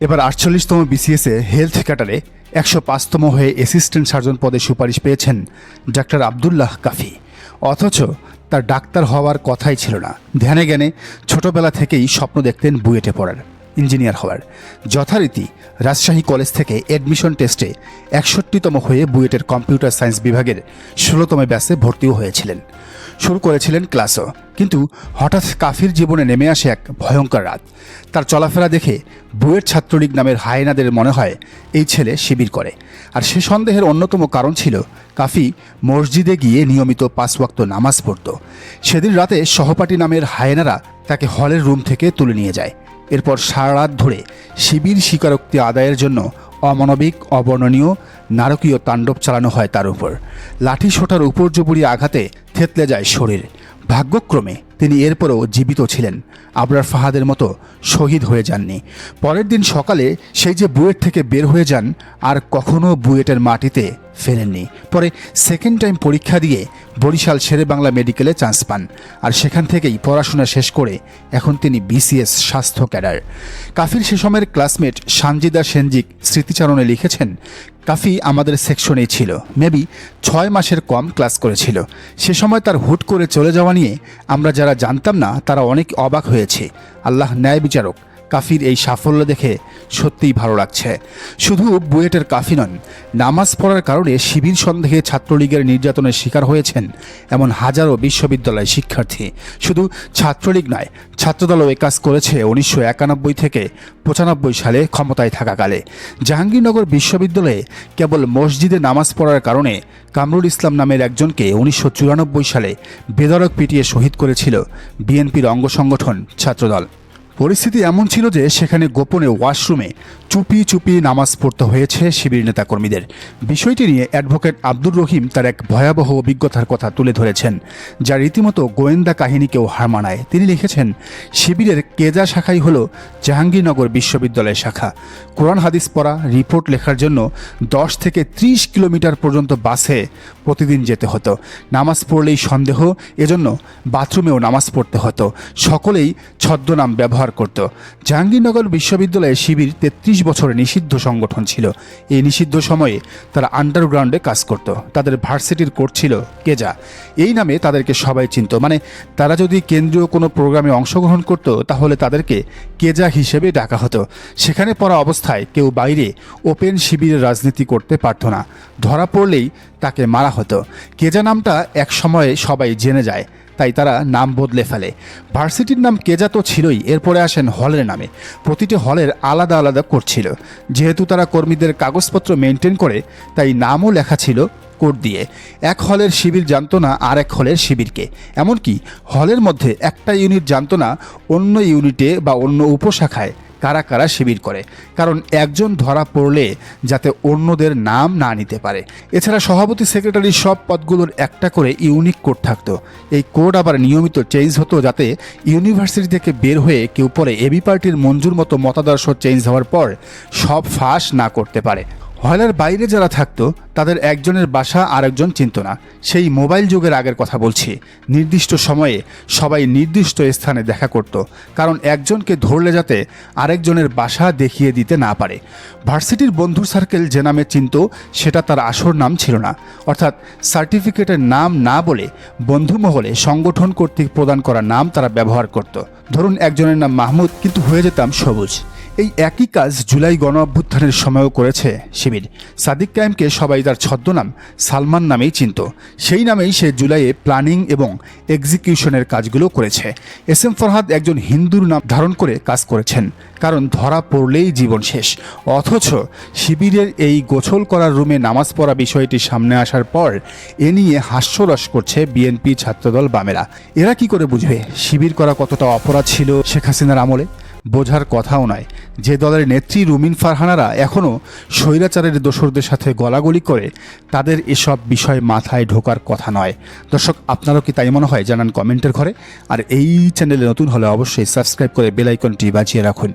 এবার আটচল্লিশতম বিসিএসে হেলথ ক্যাটারে একশো পাঁচতম হয়ে অ্যাসিস্ট্যান্ট সার্জন পদে সুপারিশ পেয়েছেন ডাক্তার আবদুল্লাহ কাফি। অথচ তার ডাক্তার হওয়ার কথাই ছিল না। ধ্যানে জ্ঞানে ছোটবেলা থেকেই স্বপ্ন দেখতেন বুয়েটে পড়ার। ইঞ্জিনিয়ার হওয়ার। যথারীতি রাজশাহী কলেজ থেকে অ্যাডমিশন টেস্টে একষট্টিতম হয়ে বুয়েটের কম্পিউটার সায়েন্স বিভাগের ষোলোতম ব্যাসে ভর্তিও হয়েছিলেন। শুরু করেছিলেন ক্লাসও। কিন্তু হঠাৎ কাফির জীবনে নেমে আসে এক ভয়ঙ্কর রাত। তার চলাফেরা দেখে বুয়েট ছাত্রলীগ নামের হায়নাদের মনে হয় এই ছেলে শিবির করে। আর সে সন্দেহের অন্যতম কারণ ছিল কাফি মসজিদে গিয়ে নিয়মিত পাঁচ ওয়াক্ত নামাজ পড়ত। সেদিন রাতে সহপাঠী নামের হায়নারা তাকে হলের রুম থেকে তুলে নিয়ে যায়। এরপর সারা রাত ধরে শিবির স্বীকারোক্তি আদায়ের জন্য অমানবিক, অবর্ণনীয়, নারকীয় তাণ্ডব চালানো হয় তার উপর। লাঠি শোটার উপর্যুপরি আঘাতে থেতলে যায় শরীর। ভাগ্যক্রমে তিনি এরপরও জীবিত ছিলেন। আবরার ফাহাদের মতো শহীদ হয়ে যাননি। পরের দিন সকালে সেই যে বুয়েট থেকে বের হয়ে যান, আর কখনো বুয়েটের মাটিতে ফেরেননি। পরে সেকেন্ড টাইম পরীক্ষা দিয়ে বরিশাল শেরে বাংলা মেডিকেলে চান্স পান, আর সেখান থেকেই পড়াশোনা শেষ করে এখন তিনি বিসিএস স্বাস্থ্য ক্যাডার। কাফির সে সময়ের ক্লাসমেট সানজিদা সেনজিক স্মৃতিচারণে লিখেছেন, কাফি আমাদের সেকশনেই ছিল। মেবি ছয় মাসের কম ক্লাস করেছিল। সে সময় তার হুট করে চলে যাওয়া নিয়ে আমরা যারা জানতাম না তারা অনেক অবাক হয়েছে। আল্লাহ ন্যায় বিচারক কাফির এই সাফল্য দেখে সত্যিই ভালো লাগছে। শুধু বুয়েটের কাফি নন, নামাজ পড়ার কারণে শিবির সন্দেহে ছাত্রলীগের নির্যাতনের শিকার হয়েছেন এমন হাজারো বিশ্ববিদ্যালয় শিক্ষার্থী। শুধু ছাত্রলীগ নয়, ছাত্রদলও এ কাজ করেছে উনিশশো একানব্বই থেকে পঁচানব্বই সালে ক্ষমতায় থাকাকালে। জাহাঙ্গীরনগর বিশ্ববিদ্যালয়ে কেবল মসজিদে নামাজ পড়ার কারণে কামরুল ইসলাম নামের একজনকে উনিশশো চুরানব্বই সালে বেদরক পিটিয়ে শহীদ করেছিল বিএনপির অঙ্গ সংগঠন ছাত্রদল। পরিস্থিতি এমন ছিল যে সেখানে গোপনে ওয়াশরুমে চুপি চুপি নামাজ পড়তে হয়েছে শিবির নেতাকর্মীদের। বিষয়টি নিয়ে অ্যাডভোকেট আব্দুর রহিম তার এক ভয়াবহ অভিজ্ঞতার কথা তুলে ধরেছেন, যা রীতিমতো গোয়েন্দা কাহিনীকেও হার মানায়। তিনি লিখেছেন, শিবিরের কেজা শাখাই হল জাহাঙ্গীরনগর বিশ্ববিদ্যালয়ের শাখা। কোরআন হাদিস পড়া, রিপোর্ট লেখার জন্য দশ থেকে ত্রিশ কিলোমিটার পর্যন্ত বাসে প্রতিদিন যেতে হতো। নামাজ পড়লেই সন্দেহ, এজন্য বাথরুমেও নামাজ পড়তে হতো। সকলেই ছদ্মনাম ব্যবহার করত। জাহাঙ্গীরনগর বিশ্ববিদ্যালয়ে শিবির তেত্রিশ বছরের নিষিদ্ধ সংগঠন ছিল। এই নিষিদ্ধ সময়ে তারা আন্ডারগ্রাউন্ডে কাজ করত। তাদের ভার্সিটির কোর্ট ছিল কেজা। এই নামে তাদেরকে সবাই চিনত। মানে তারা যদি কেন্দ্রীয় কোনো প্রোগ্রামে অংশগ্রহণ করত, তাহলে তাদেরকে কেজা হিসেবে ডাকা হতো। সেখানে পড়া অবস্থায় কেউ বাইরে ওপেন শিবিরের রাজনীতি করতে পারত না। ধরা পড়লেই তাকে মারা হতো। কেজা নামটা এক সময়ে সবাই জেনে যায়। তাই তারা নাম বদলে ফেলে। ভার্সিটির নাম কেজা তো ছিলই, এরপরে আসেন হলের নামে। প্রতিটি হলের আলাদা আলাদা করছিল যেহেতু তারা কর্মীদের কাগজপত্র মেনটেন করে, তাই নামও লেখা ছিল কোড দিয়ে। এক হলের শিবির জানতো না আর এক হলের শিবিরকে। এমনকি হলের মধ্যে একটা ইউনিট জানত না অন্য ইউনিটে বা অন্য উপশাখায়। কারা কারা শিবির করে। কারণ একজন ধরা পড়লে যাতে অন্যদের নাম না নিতে পারে। এছাড়া সভাপতি সেক্রেটারি সব পদগুলোর একটা করে ইউনিক কোড থাকতো। এই কোড আবার নিয়মিত চেঞ্জ হতো যাতে ইউনিভার্সিটি থেকে বের হয়ে কেউ পরে এবি পার্টির মঞ্জুর মতো মতাদর্শ চেঞ্জ হওয়ার পর সব ফাঁস না করতে পারে। হলের বাইরে যারা থাকতো, তাদের একজনের বাসা আরেকজন চিনত না। সেই মোবাইল যুগের আগের কথা বলছি। নির্দিষ্ট সময়ে সবাই নির্দিষ্ট স্থানে দেখা করত, কারণ একজনকে ধরলে যাতে আরেকজনের বাসা দেখিয়ে দিতে না পারে। ভার্সিটির বন্ধু সার্কেল যে নামে চিনত, সেটা তার আসল নাম ছিল না। অর্থাৎ সার্টিফিকেটের নাম না বলে বন্ধু মহলে সংগঠন কর্তৃক প্রদান করা নাম তারা ব্যবহার করত। ধরুন একজনের নাম মাহমুদ, কিন্তু হয়ে যেতাম সবুজ। এই একই কাজ জুলাই গণ অভ্যুত্থানের সময়ও করেছে শিবির। সাদিক কায়েমকে সবাই তার ছদ্মনাম সালমান নামেই চিনত। সেই নামেই সে জুলাইয়ে প্ল্যানিং এবং এক্সিকিউশনের কাজগুলো করেছে। এস এম ফরহাদ একজন হিন্দুর নাম ধারণ করে কাজ করেছেন, কারণ ধরা পড়লেই জীবন শেষ। অথচ শিবিরের এই গোছল করার রুমে নামাজ পড়া বিষয়টি সামনে আসার পর এ নিয়ে হাস্যরস করছে বিএনপি ছাত্রদল বামেরা। এরা কি করে বুঝবে? শিবির করা কতটা অপরাধ ছিল শেখ হাসিনার আমলে? বোঝার কথাও নয়। যে দলের নেত্রী রুমিন ফারহানারা এখনও স্বৈরাচারের দোসরদের সাথে গলাগলি করে, তাদের এসব বিষয় মাথায় ঢোকার কথা নয়। দর্শক, আপনারও কি তাই মনে হয়? জানান কমেন্টের ঘরে। আর এই চ্যানেলে নতুন হলে অবশ্যই সাবস্ক্রাইব করে বেলাইকনটি বাজিয়ে রাখুন।